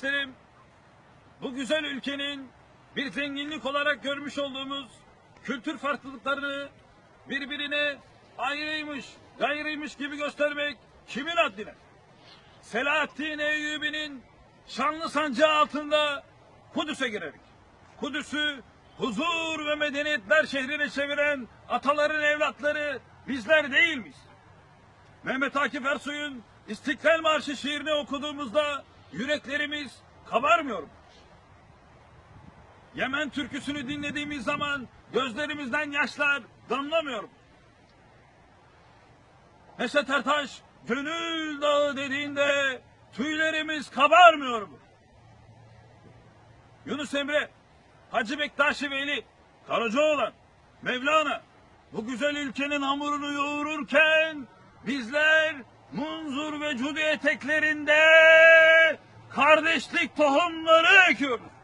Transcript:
Kardeşlerim, bu güzel ülkenin bir zenginlik olarak görmüş olduğumuz kültür farklılıklarını birbirine ayrıymış, gayrıymış gibi göstermek kimin haddine? Selahaddin Eyyubi'nin şanlı sancağı altında Kudüs'e girerek, Kudüs'ü huzur ve medeniyetler şehrine çeviren ataların evlatları bizler değil miyiz? Mehmet Akif Ersoy'un İstiklal Marşı şiirini okuduğumuzda yüreklerimiz kabarmıyor mu? Yemen türküsünü dinlediğimiz zaman gözlerimizden yaşlar damlamıyor mu? Neşet Ertaş gönül dağı dediğinde tüylerimiz kabarmıyor mu? Yunus Emre, Hacı Bektaşi Veli, Karacaoğlan, Mevlana bu güzel ülkenin hamurunu yoğururken bizler Munzur ve Cudi eteklerinde kardeşlik tohumları ekiyoruz.